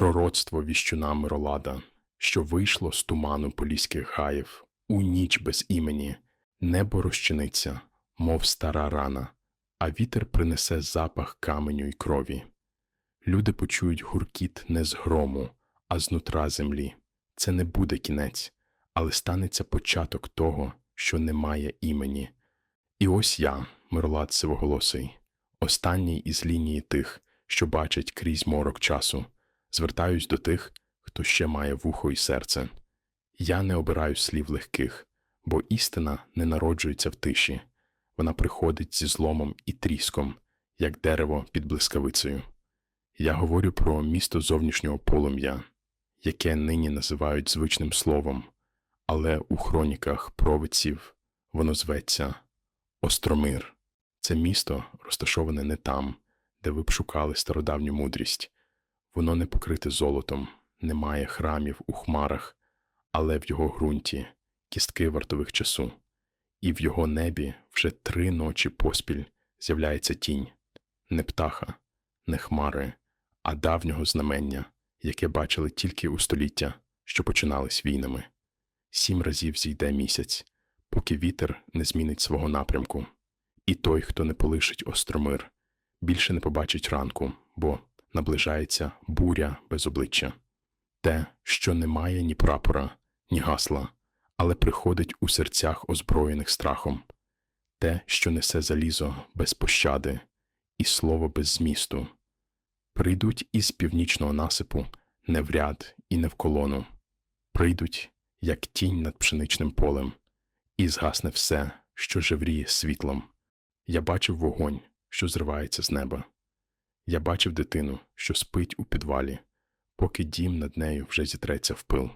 Пророцтво віщуна Миролада, що вийшло з туману поліських гаїв, у ніч без імені, небо розчиниться, мов стара рана, а вітер принесе запах каменю й крові. Люди почують гуркіт не з грому, а з нутра землі. Це не буде кінець, але станеться початок того, що не має імені. І ось я, Мирлад Сивоголосий, останній із лінії тих, що бачать крізь морок часу, звертаюсь до тих, хто ще має вухо і серце. Я не обираю слів легких, бо істина не народжується в тиші, вона приходить зі зломом і тріском, як дерево під блискавицею. Я говорю про місто зовнішнього полум'я, яке нині називають звичним словом, але у хроніках провидців воно зветься Остромир. Це місто розташоване не там, де ви б шукали стародавню мудрість. Воно не покрите золотом, не має храмів у хмарах, але в його ґрунті кістки вартових часу, і в його небі вже три ночі поспіль з'являється тінь, не птаха, не хмари, а давнього знамення, яке бачили тільки у століття, що починались війнами. Сім разів зійде місяць, поки вітер не змінить свого напрямку, і той, хто не полишить остромир, більше не побачить ранку, бо наближається буря без обличчя. Те, що не має ні прапора, ні гасла, але приходить у серцях озброєних страхом, те, що несе залізо без пощади і слово без змісту. Прийдуть із північного насипу не в ряд і не в колону, прийдуть, як тінь над пшеничним полем, і згасне все, що жевріє світлом. Я бачив вогонь, що зривається з неба. Я бачив дитину, що спить у підвалі, поки дім над нею вже зітреться в пил.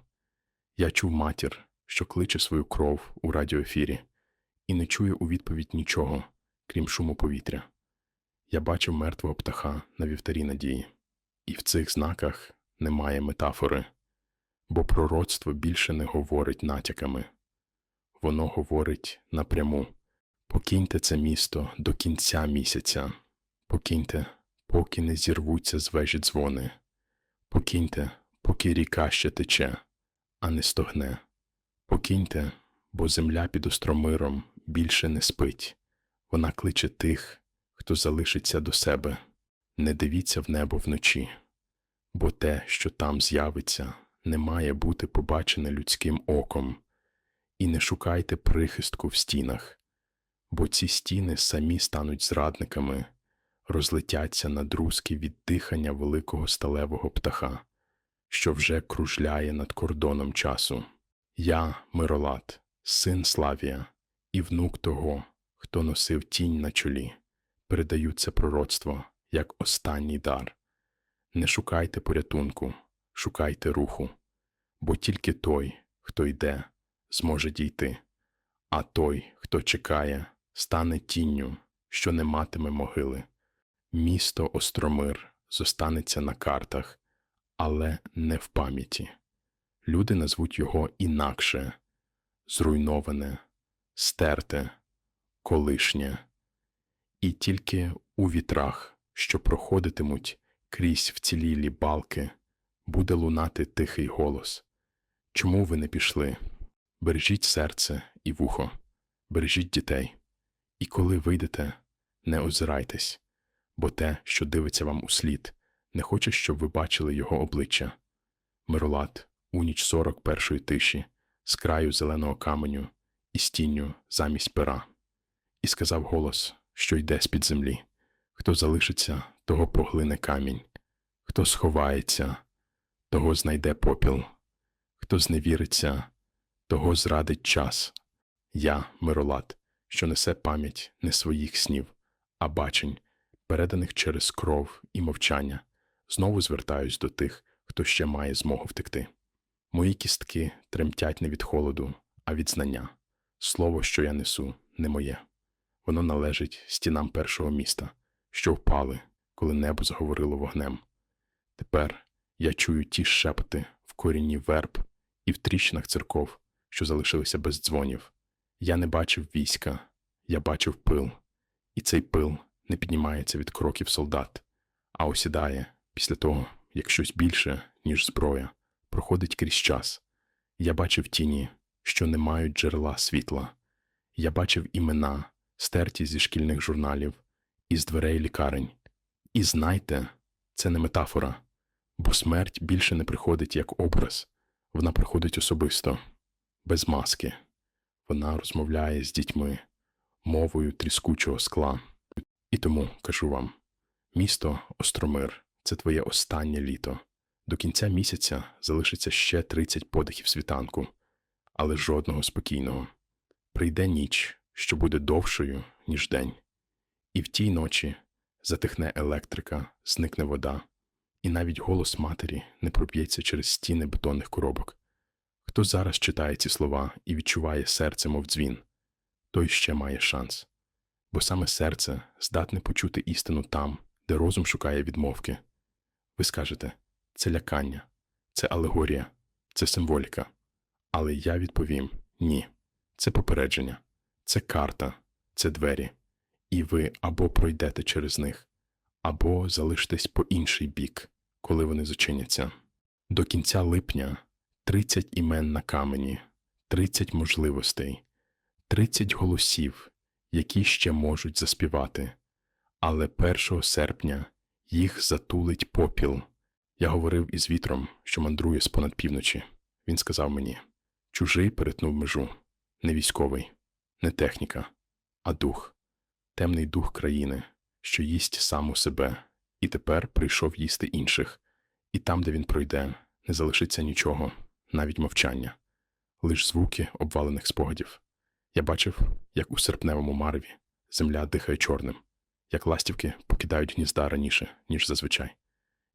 Я чув матір, що кличе свою кров у радіоефірі, і не чує у відповідь нічого, крім шуму повітря. Я бачив мертвого птаха на вівтарі надії, і в цих знаках немає метафори, бо пророцтво більше не говорить натяками. Воно говорить напряму покиньте це місто до кінця місяця, покиньте, поки не зірвуться з вежі дзвони, покиньте, поки ріка ще тече, а не стогне. Покиньте, бо земля під остромиром більше не спить. Вона кличе тих, хто залишиться до себе. Не дивіться в небо вночі, бо те, що там з'явиться, не має бути побачене людським оком, і не шукайте прихистку в стінах, бо ці стіни самі стануть зрадниками, розлетяться на друзки від дихання великого сталевого птаха, що вже кружляє над кордоном часу. Я, Миролад, син Славія, і внук того, хто носив тінь на чолі, передаю це пророцтво як останній дар. Не шукайте порятунку, шукайте руху, бо тільки той, хто йде, зможе дійти, а той, хто чекає, стане тінню, що не матиме могили. Місто Остромир зостанеться на картах, але не в пам'яті. Люди назвуть його інакше зруйноване, стерте, колишнє, і тільки у вітрах, що проходитимуть крізь вцілілі балки, буде лунати тихий голос. Чому ви не пішли? Бережіть серце і вухо, бережіть дітей. І коли вийдете, не озирайтесь, бо те, що дивиться вам у слід, не хоче, щоб ви бачили його обличчя. Миролад у ніч сорок першої тиші, з краю зеленого каменю і стінню замість пера. І сказав голос, що йде з-під землі. Хто залишиться, того поглине камінь, хто сховається, того знайде попіл, хто зневіриться, того зрадить час. Я, Миролад, що несе пам'ять не своїх снів, а бачень, переданих через кров і мовчання, знову звертаюсь до тих, хто ще має змогу втекти. Мої кістки тремтять не від холоду, а від знання. Слово, що я несу, не моє. Воно належить стінам першого міста, що впали, коли небо заговорило вогнем. Тепер я чую ті шепоти в корінні верб і в тріщинах церков, що залишилися без дзвонів. Я не бачив війська, я бачив пил, і цей пил не піднімається від кроків солдат, а осідає після того, як щось більше, ніж зброя, проходить крізь час. Я бачив тіні, що не мають джерела світла. Я бачив імена, стерті зі шкільних журналів, із дверей лікарень. І знайте, це не метафора, бо смерть більше не приходить як образ, вона приходить особисто, без маски. Вона розмовляє з дітьми мовою тріскучого скла. І тому кажу вам: місто Остромир це твоє останнє літо. До кінця місяця залишиться ще 30 подихів світанку, але жодного спокійного. Прийде ніч, що буде довшою, ніж день, і в тій ночі затихне електрика, зникне вода, і навіть голос матері не проб'ється через стіни бетонних коробок. Хто зараз читає ці слова і відчуває серце, мов дзвін, той ще має шанс. Бо саме серце здатне почути істину там, де розум шукає відмовки. Ви скажете, це лякання, це алегорія, це символіка. Але я відповім ні. Це попередження, це карта, це двері. І ви або пройдете через них, або залишитесь по інший бік, коли вони зачиняться. До кінця липня 30 імен на камені, 30 можливостей, 30 голосів, які ще можуть заспівати. Але 1 серпня їх затулить попіл. Я говорив із вітром, що мандрує з понад півночі. Він сказав мені: чужий перетнув межу, не військовий, не техніка, а дух, темний дух країни, що їсть сам у себе, і тепер прийшов їсти інших, і там, де він пройде, не залишиться нічого, навіть мовчання, лиш звуки обвалених спогадів. Я бачив, як у серпневому марві земля дихає чорним, як ластівки покидають гнізда раніше, ніж зазвичай,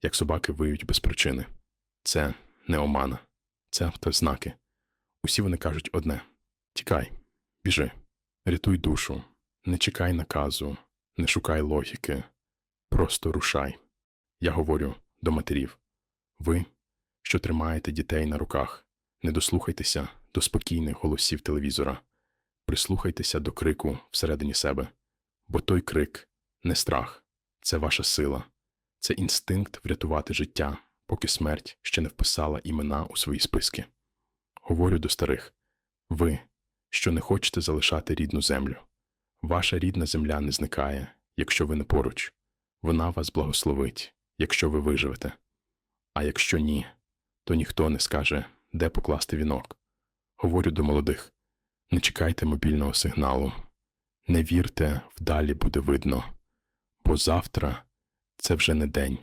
як собаки виють без причини. Це не омана, це автознаки. Усі вони кажуть одне: тікай, біжи, рятуй душу, не чекай наказу, не шукай логіки, просто рушай. Я говорю до матерів: ви, що тримаєте дітей на руках, не дослухайтеся до спокійних голосів телевізора, прислухайтеся до крику всередині себе, бо той крик не страх, це ваша сила, це інстинкт врятувати життя, поки смерть ще не вписала імена у свої списки. Говорю до старих ви, що не хочете залишати рідну землю. Ваша рідна земля не зникає, якщо ви не поруч. Вона вас благословить, якщо ви виживете. А якщо ні, то ніхто не скаже, де покласти вінок. Говорю до молодих не чекайте мобільного сигналу, не вірте, вдалі буде видно, бо завтра це вже не день,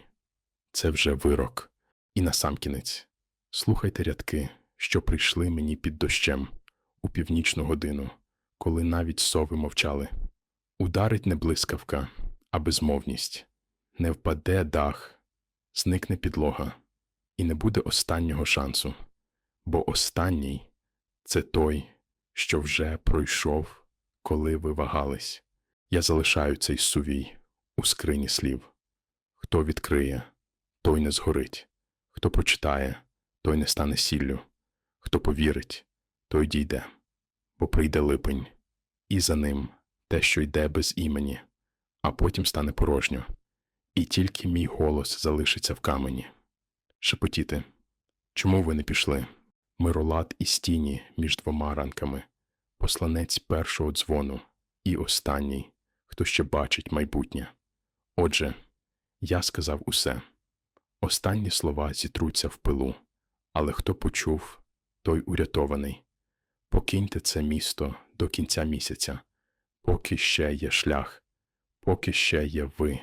це вже вирок. І насамкінець. Слухайте рядки, що прийшли мені під дощем у північну годину, коли навіть сови мовчали. Ударить не блискавка, а безмовність, не впаде дах, зникне підлога, і не буде останнього шансу, бо останній це той, що вже пройшов, коли ви вагались. Я залишаю цей сувій у скрині слів. Хто відкриє, той не згорить, хто прочитає, той не стане сіллю, хто повірить, той дійде, бо прийде липень, і за ним те, що йде без імені, а потім стане порожньо, і тільки мій голос залишиться в камені. Шепотіти, чому ви не пішли? Миролад і стіні між двома ранками, посланець першого дзвону і останній, хто ще бачить майбутнє. Отже, я сказав усе. Останні слова зітруться в пилу, але хто почув, той урятований. Покиньте це місто до кінця місяця, поки ще є шлях, поки ще є ви.